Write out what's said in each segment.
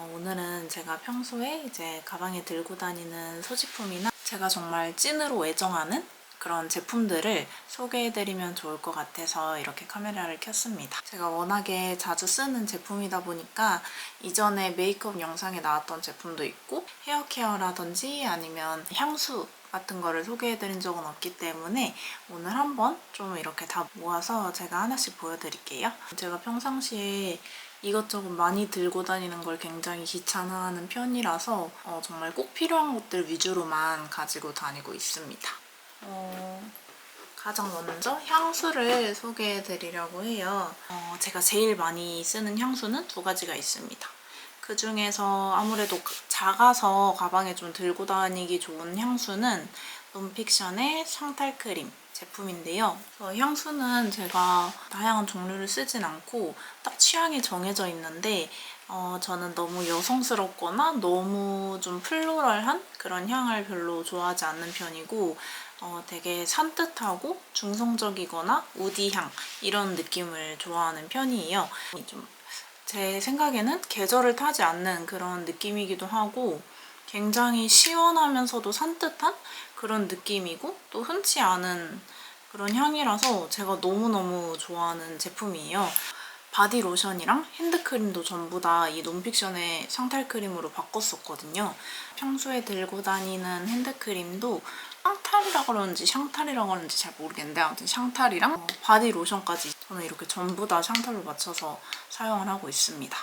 어, 오늘은 제가 평소에 이제 가방에 들고 다니는 소지품이나 제가 정말 찐으로 애정하는 그런 제품들을 소개해드리면 좋을 것 같아서 이렇게 카메라를 켰습니다. 제가 워낙에 자주 쓰는 제품이다 보니까 이전에 메이크업 영상에 나왔던 제품도 있고 헤어 케어라든지 아니면 향수 같은 거를 소개해드린 적은 없기 때문에 오늘 한번 좀 이렇게 다 모아서 제가 하나씩 보여드릴게요. 제가 평상시에 이것저것 많이 들고 다니는 걸 굉장히 귀찮아하는 편이라서 어, 정말 꼭 필요한 것들 위주로만 가지고 다니고 있습니다. 어, 가장 먼저 향수를 소개해 드리려고 해요. 어, 제가 제일 많이 쓰는 향수는 두 가지가 있습니다. 그 중에서 아무래도 작아서 가방에 좀 들고 다니기 좋은 향수는 논픽션의 샹탈크림 제품인데요. 어, 향수는 제가 다양한 종류를 쓰진 않고 딱 취향이 정해져 있는데 어, 저는 너무 여성스럽거나 너무 좀 플로럴한 그런 향을 별로 좋아하지 않는 편이고 어, 되게 산뜻하고 중성적이거나 우디향 이런 느낌을 좋아하는 편이에요. 좀 제 생각에는 계절을 타지 않는 그런 느낌이기도 하고 굉장히 시원하면서도 산뜻한 그런 느낌이고 또 흔치 않은 그런 향이라서 제가 너무너무 좋아하는 제품이에요. 바디 로션이랑 핸드크림도 전부 다 이 논픽션의 샹탈크림으로 바꿨었거든요. 평소에 들고 다니는 핸드크림도 샹탈이라 그러는지 샹탈이라 그러는지 잘 모르겠는데 아무튼 샹탈이랑 어, 바디 로션까지 저는 이렇게 전부 다 샹탈로 맞춰서 사용을 하고 있습니다.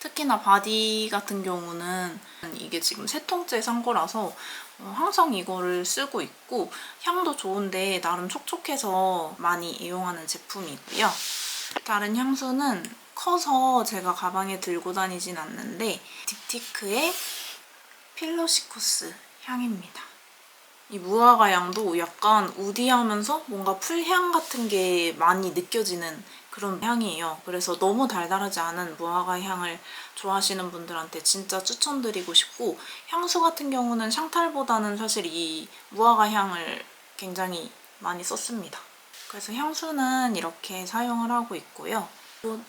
특히나 바디 같은 경우는 이게 지금 세 통째 산 거라서 어, 항상 이거를 쓰고 있고 향도 좋은데 나름 촉촉해서 많이 이용하는 제품이고요. 다른 향수는 커서 제가 가방에 들고 다니진 않는데 딥티크의 필로시코스 향입니다. 이 무화과 향도 약간 우디하면서 뭔가 풀향 같은 게 많이 느껴지는 그런 향이에요. 그래서 너무 달달하지 않은 무화과 향을 좋아하시는 분들한테 진짜 추천드리고 싶고 향수 같은 경우는 샹탈보다는 사실 이 무화과 향을 굉장히 많이 썼습니다. 그래서 향수는 이렇게 사용을 하고 있고요. 또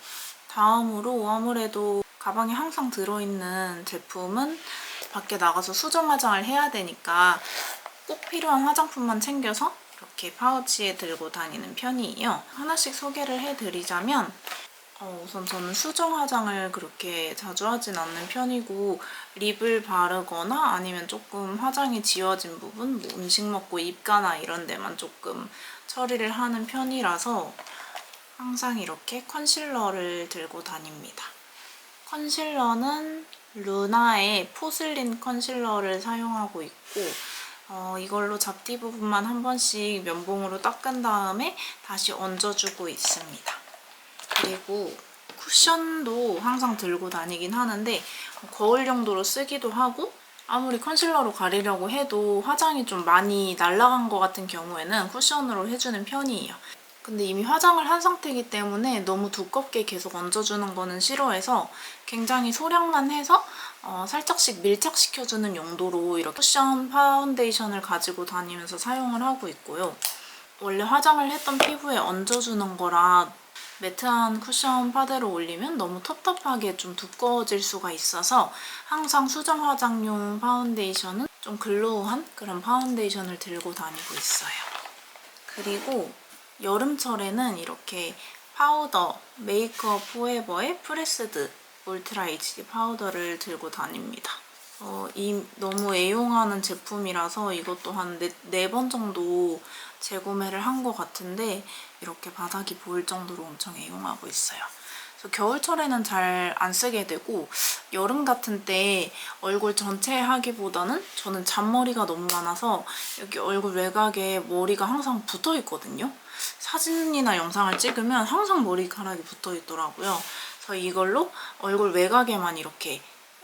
다음으로 아무래도 가방에 항상 들어있는 제품은 밖에 나가서 수정 화장을 해야 되니까 꼭 필요한 화장품만 챙겨서 이렇게 파우치에 들고 다니는 편이에요. 하나씩 소개를 해드리자면 어, 우선 저는 수정 화장을 그렇게 자주 하진 않는 편이고 립을 바르거나 아니면 조금 화장이 지워진 부분, 뭐 음식 먹고 입가나 이런 데만 조금 처리를 하는 편이라서 항상 이렇게 컨실러를 들고 다닙니다. 컨실러는 루나의 포슬린 컨실러를 사용하고 있고 어, 이걸로 잡티 부분만 한 번씩 면봉으로 닦은 다음에 다시 얹어주고 있습니다. 그리고 쿠션도 항상 들고 다니긴 하는데 거울 용도로 쓰기도 하고 아무리 컨실러로 가리려고 해도 화장이 좀 많이 날아간 것 같은 경우에는 쿠션으로 해주는 편이에요. 근데 이미 화장을 한 상태이기 때문에 너무 두껍게 계속 얹어주는 거는 싫어해서 굉장히 소량만 해서 어, 살짝씩 밀착시켜주는 용도로 이렇게 쿠션 파운데이션을 가지고 다니면서 사용을 하고 있고요. 원래 화장을 했던 피부에 얹어주는 거라 매트한 쿠션 파데로 올리면 너무 텁텁하게 좀 두꺼워질 수가 있어서 항상 수정 화장용 파운데이션은 좀 글로우한 그런 파운데이션을 들고 다니고 있어요. 그리고 여름철에는 이렇게 파우더 메이크업 포에버의 프레스드 울트라 HD 파우더를 들고 다닙니다. 어, 이 너무 애용하는 제품이라서 이것도 한 네 번 정도 재구매를 한 것 같은데 이렇게 바닥이 보일 정도로 엄청 애용하고 있어요. 겨울철에는 잘 안 쓰게 되고 여름 같은 때 얼굴 전체 하기보다는 저는 잔머리가 너무 많아서 여기 얼굴 외곽에 머리가 항상 붙어 있거든요. 사진이나 영상을 찍으면 항상 머리카락이 붙어 있더라고요. 그래서 이걸로 얼굴 외곽에만 이렇게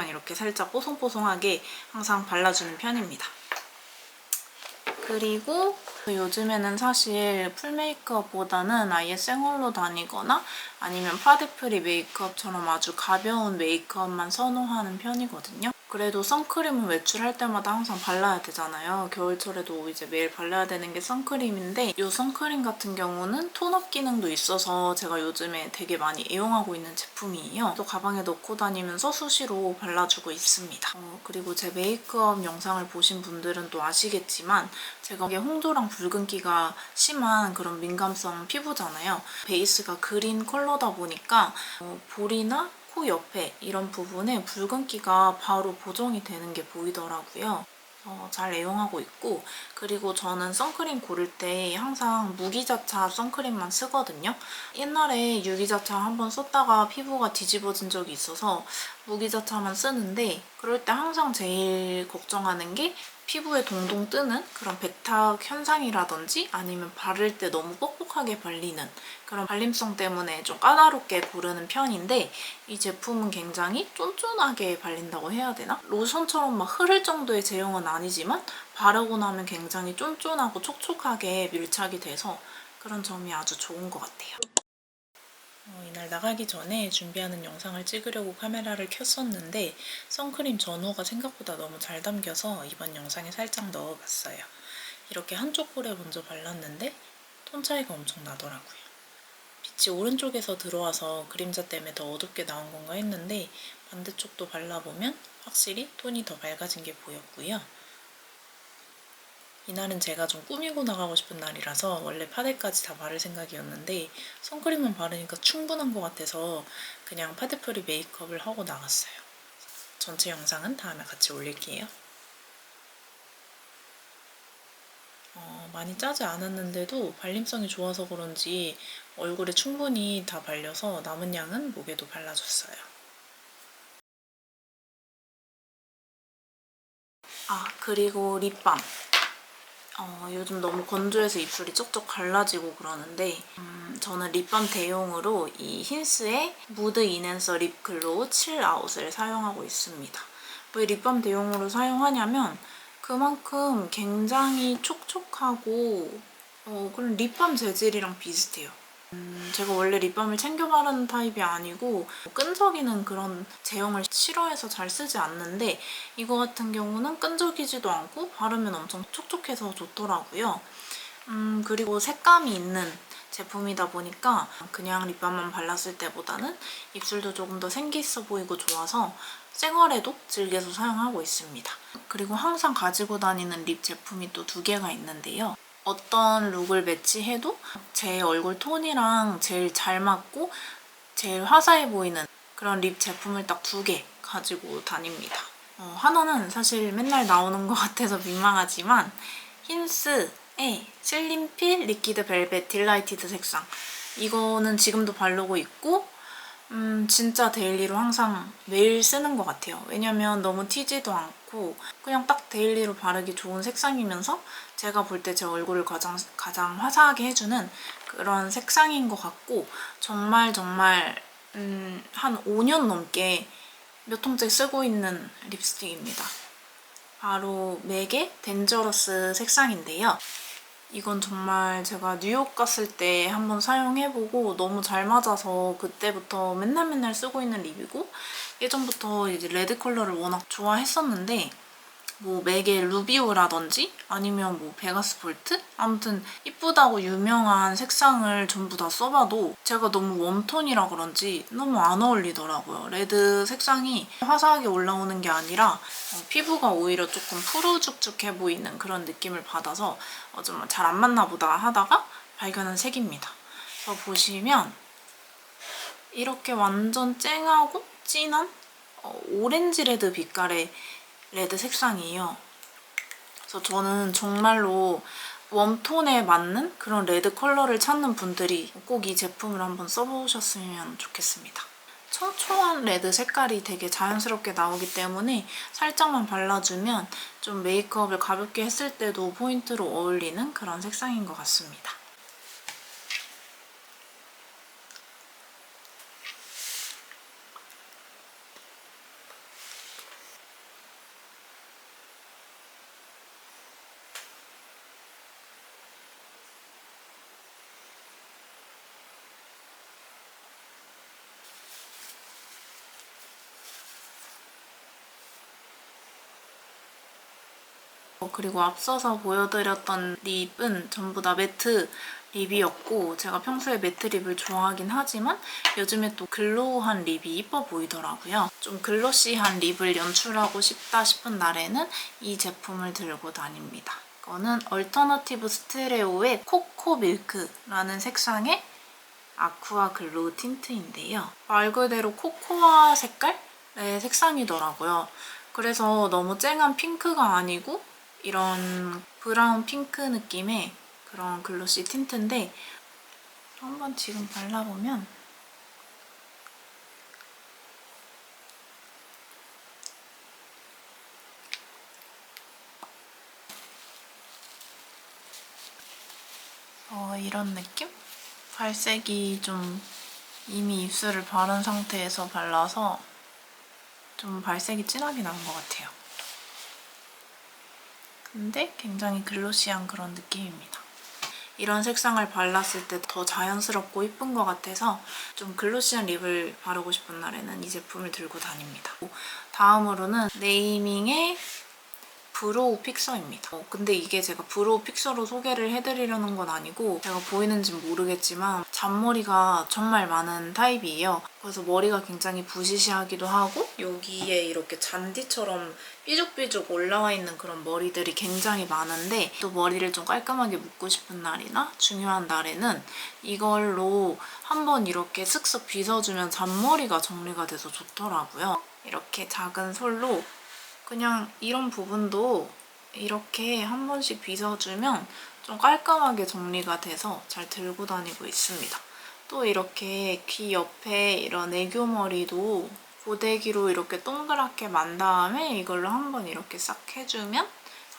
이렇게 살짝 뽀송뽀송하게 항상 발라주는 편입니다. 그리고 요즘에는 사실 풀 메이크업보다는 아예 생얼로 다니거나 아니면 파데프리 메이크업처럼 아주 가벼운 메이크업만 선호하는 편이거든요. 그래도 선크림은 외출할 때마다 항상 발라야 되잖아요. 겨울철에도 이제 매일 발라야 되는 게 선크림인데 이 선크림 같은 경우는 톤업 기능도 있어서 제가 요즘에 되게 많이 애용하고 있는 제품이에요. 또 가방에 넣고 다니면서 수시로 발라주고 있습니다. 어, 그리고 제 메이크업 영상을 보신 분들은 또 아시겠지만 제가 이게 홍조랑 붉은기가 심한 그런 민감성 피부잖아요. 베이스가 그린 컬러다 보니까 어, 볼이나 코 옆에 이런 부분에 붉은기가 바로 보정이 되는 게 보이더라고요. 어, 잘 애용하고 있고 그리고 저는 선크림 고를 때 항상 무기자차 선크림만 쓰거든요. 옛날에 유기자차 한번 썼다가 피부가 뒤집어진 적이 있어서 무기자차만 쓰는데 그럴 때 항상 제일 걱정하는 게 피부에 동동 뜨는 그런 백탁 현상이라든지 아니면 바를 때 너무 뻑뻑하게 발리는 그런 발림성 때문에 좀 까다롭게 고르는 편인데 이 제품은 굉장히 쫀쫀하게 발린다고 해야 되나? 로션처럼 막 흐를 정도의 제형은 아니지만 바르고 나면 굉장히 쫀쫀하고 촉촉하게 밀착이 돼서 그런 점이 아주 좋은 것 같아요. 어, 이날 나가기 전에 준비하는 영상을 찍으려고 카메라를 켰었는데 선크림 전후가 생각보다 너무 잘 담겨서 이번 영상에 살짝 넣어봤어요. 이렇게 한쪽 볼에 먼저 발랐는데 톤 차이가 엄청 나더라고요. 빛이 오른쪽에서 들어와서 그림자 때문에 더 어둡게 나온 건가 했는데 반대쪽도 발라보면 확실히 톤이 더 밝아진 게 보였고요. 이날은 제가 좀 꾸미고 나가고 싶은 날이라서 원래 파데까지 다 바를 생각이었는데 선크림만 바르니까 충분한 것 같아서 그냥 파데프리 메이크업을 하고 나갔어요. 전체 영상은 다음에 같이 올릴게요. 어, 많이 짜지 않았는데도 발림성이 좋아서 그런지 얼굴에 충분히 다 발려서 남은 양은 목에도 발라줬어요. 아 그리고 립밤 어, 요즘 너무 건조해서 입술이 쩍쩍 갈라지고 그러는데 음, 저는 립밤 대용으로 이 힌스의 무드 이넨서 립 글로우 칠 아웃을 사용하고 있습니다. 왜 립밤 대용으로 사용하냐면 그만큼 굉장히 촉촉하고 어, 그런 립밤 재질이랑 비슷해요. 음, 제가 원래 립밤을 챙겨 바르는 타입이 아니고 끈적이는 그런 제형을 싫어해서 잘 쓰지 않는데 이거 같은 경우는 끈적이지도 않고 바르면 엄청 촉촉해서 좋더라고요. 음, 그리고 색감이 있는 제품이다 보니까 그냥 립밤만 발랐을 때보다는 입술도 조금 더 생기 있어 보이고 좋아서 생얼에도 즐겨서 사용하고 있습니다. 그리고 항상 가지고 다니는 립 제품이 또 두 개가 있는데요. 어떤 룩을 매치해도 제 얼굴 톤이랑 제일 잘 맞고 제일 화사해 보이는 그런 립 제품을 딱 두 개 가지고 다닙니다. 어, 하나는 사실 맨날 나오는 것 같아서 민망하지만 힌스의 슬림필 리퀴드 벨벳 딜라이티드 색상 이거는 지금도 바르고 있고 음, 진짜 데일리로 항상 매일 쓰는 것 같아요. 왜냐면 너무 튀지도 않고 그냥 딱 데일리로 바르기 좋은 색상이면서 제가 볼 때 제 얼굴을 가장, 가장 화사하게 해주는 그런 색상인 것 같고 정말 정말 음, 한 5년 넘게 몇 통째 쓰고 있는 립스틱입니다. 바로 맥의 덴저러스 색상인데요. 이건 정말 제가 뉴욕 갔을 때 한번 사용해보고 너무 잘 맞아서 그때부터 맨날 맨날 쓰고 있는 립이고 예전부터 이제 레드 컬러를 워낙 좋아했었는데 뭐 맥의 루비오라든지 아니면 뭐 베가스 볼트? 아무튼 이쁘다고 유명한 색상을 전부 다 써봐도 제가 너무 웜톤이라 그런지 너무 안 어울리더라고요. 레드 색상이 화사하게 올라오는 게 아니라 어, 피부가 오히려 조금 푸르죽죽해 보이는 그런 느낌을 받아서 어, 좀잘 안 맞나 보다 하다가 발견한 색입니다. 그래서 보시면 이렇게 완전 쨍하고 진한 어, 오렌지 레드 빛깔의 레드 색상이에요. 그래서 저는 정말로 웜톤에 맞는 그런 레드 컬러를 찾는 분들이 꼭 이 제품을 한번 써보셨으면 좋겠습니다. 청초한 레드 색깔이 되게 자연스럽게 나오기 때문에 살짝만 발라주면 좀 메이크업을 가볍게 했을 때도 포인트로 어울리는 그런 색상인 것 같습니다. 그리고 앞서서 보여드렸던 립은 전부 다 매트 립이었고 제가 평소에 매트 립을 좋아하긴 하지만 요즘에 또 글로우한 립이 이뻐 보이더라고요. 좀 글로시한 립을 연출하고 싶다 싶은 날에는 이 제품을 들고 다닙니다. 이거는 얼터너티브 스테레오의 코코 밀크라는 색상의 아쿠아 글로우 틴트인데요. 말 그대로 코코아 색깔의 색상이더라고요. 그래서 너무 쨍한 핑크가 아니고 이런 브라운 핑크 느낌의 그런 글로시 틴트인데 한번 지금 발라보면 어, 이런 느낌? 발색이 좀 이미 입술을 바른 상태에서 발라서 좀 발색이 진하게 나온 것 같아요. 근데 굉장히 글로시한 그런 느낌입니다. 이런 색상을 발랐을 때 더 자연스럽고 이쁜 것 같아서 좀 글로시한 립을 바르고 싶은 날에는 이 제품을 들고 다닙니다. 다음으로는 네이밍의 브로우 픽서입니다. 어, 근데 이게 제가 브로우 픽서로 소개를 해드리려는 건 아니고 제가 보이는지 모르겠지만 잔머리가 정말 많은 타입이에요. 그래서 머리가 굉장히 부시시하기도 하고 여기에 이렇게 잔디처럼 삐죽삐죽 올라와 있는 그런 머리들이 굉장히 많은데 또 머리를 좀 깔끔하게 묶고 싶은 날이나 중요한 날에는 이걸로 한번 이렇게 슥슥 빗어주면 잔머리가 정리가 돼서 좋더라고요. 이렇게 작은 솔로 그냥 이런 부분도 이렇게 한 번씩 빗어주면 좀 깔끔하게 정리가 돼서 잘 들고 다니고 있습니다. 또 이렇게 귀 옆에 이런 애교머리도 고데기로 이렇게 동그랗게 만 다음에 이걸로 한번 이렇게 싹 해주면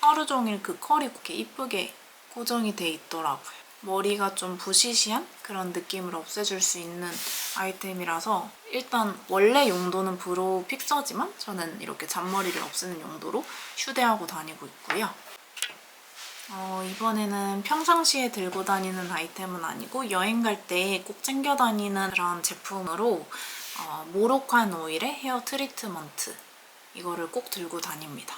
하루 종일 그 컬이 이렇게 이쁘게 고정이 돼 있더라고요. 머리가 좀 부시시한 그런 느낌을 없애줄 수 있는 아이템이라서 일단 원래 용도는 브로우 픽서지만 저는 이렇게 잔머리를 없애는 용도로 휴대하고 다니고 있고요. 어, 이번에는 평상시에 들고 다니는 아이템은 아니고 여행 갈 때 꼭 챙겨 다니는 그런 제품으로 어, 모로칸 오일의 헤어 트리트먼트 이거를 꼭 들고 다닙니다.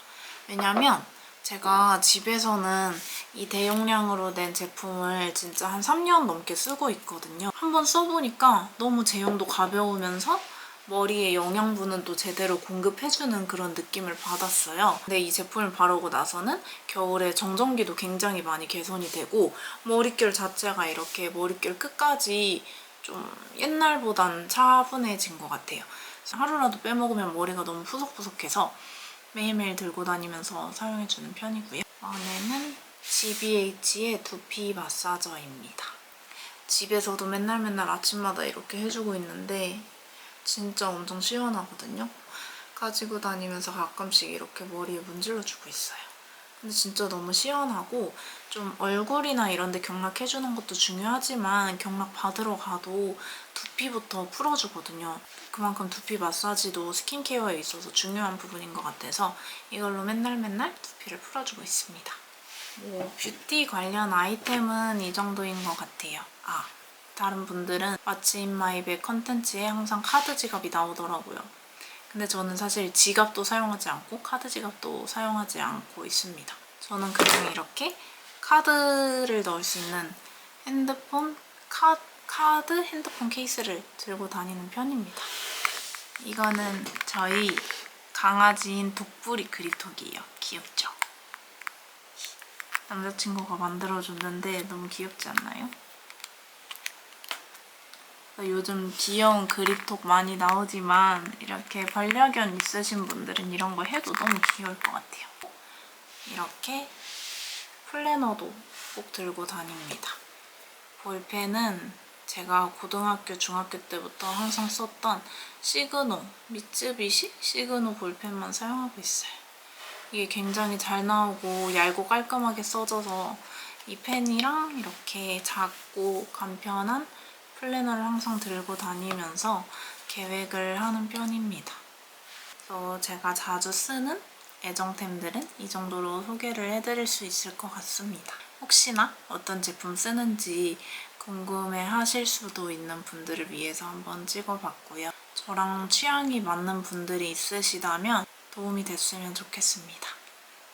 왜냐면 제가 집에서는 이 대용량으로 된 제품을 진짜 한 3년 넘게 쓰고 있거든요. 한번 써보니까 너무 제형도 가벼우면서 머리에 영양분은 또 제대로 공급해주는 그런 느낌을 받았어요. 근데 이 제품을 바르고 나서는 겨울에 정전기도 굉장히 많이 개선이 되고 머릿결 자체가 이렇게 머릿결 끝까지 좀 옛날보단 차분해진 것 같아요. 하루라도 빼먹으면 머리가 너무 푸석푸석해서 매일매일 들고 다니면서 사용해주는 편이고요. 이번에는 GBH의 두피 마사저입니다. 집에서도 맨날 맨날 아침마다 이렇게 해주고 있는데 진짜 엄청 시원하거든요. 가지고 다니면서 가끔씩 이렇게 머리에 문질러주고 있어요. 근데 진짜 너무 시원하고 좀 얼굴이나 이런 데 경락해주는 것도 중요하지만 경락 받으러 가도 두피부터 풀어주거든요. 그만큼 두피 마사지도 스킨케어에 있어서 중요한 부분인 것 같아서 이걸로 맨날 맨날 두피를 풀어주고 있습니다. 뭐 뷰티 관련 아이템은 이 정도인 것 같아요. 아, 다른 분들은 마치 인마이백 컨텐츠에 항상 카드 지갑이 나오더라고요. 근데 저는 사실 지갑도 사용하지 않고 카드 지갑도 사용하지 않고 있습니다. 저는 그냥 이렇게 카드를 넣을 수 있는 핸드폰 카, 카드 핸드폰 케이스를 들고 다니는 편입니다. 이거는 저희 강아지인 독부리 그립톡이에요. 귀엽죠? 남자친구가 만들어줬는데 너무 귀엽지 않나요? 요즘 귀여운 그립톡 많이 나오지만 이렇게 반려견 있으신 분들은 이런 거 해도 너무 귀여울 것 같아요. 이렇게 플래너도 꼭 들고 다닙니다. 볼펜은 제가 고등학교, 중학교 때부터 항상 썼던 시그노, 미쯔비시 시그노 볼펜만 사용하고 있어요. 이게 굉장히 잘 나오고 얇고 깔끔하게 써져서 이 펜이랑 이렇게 작고 간편한 플래너를 항상 들고 다니면서 계획을 하는 편입니다. 그래서 제가 자주 쓰는 애정템들은 이 정도로 소개를 해드릴 수 있을 것 같습니다. 혹시나 어떤 제품 쓰는지 궁금해 하실 수도 있는 분들을 위해서 한번 찍어봤고요. 저랑 취향이 맞는 분들이 있으시다면 도움이 됐으면 좋겠습니다.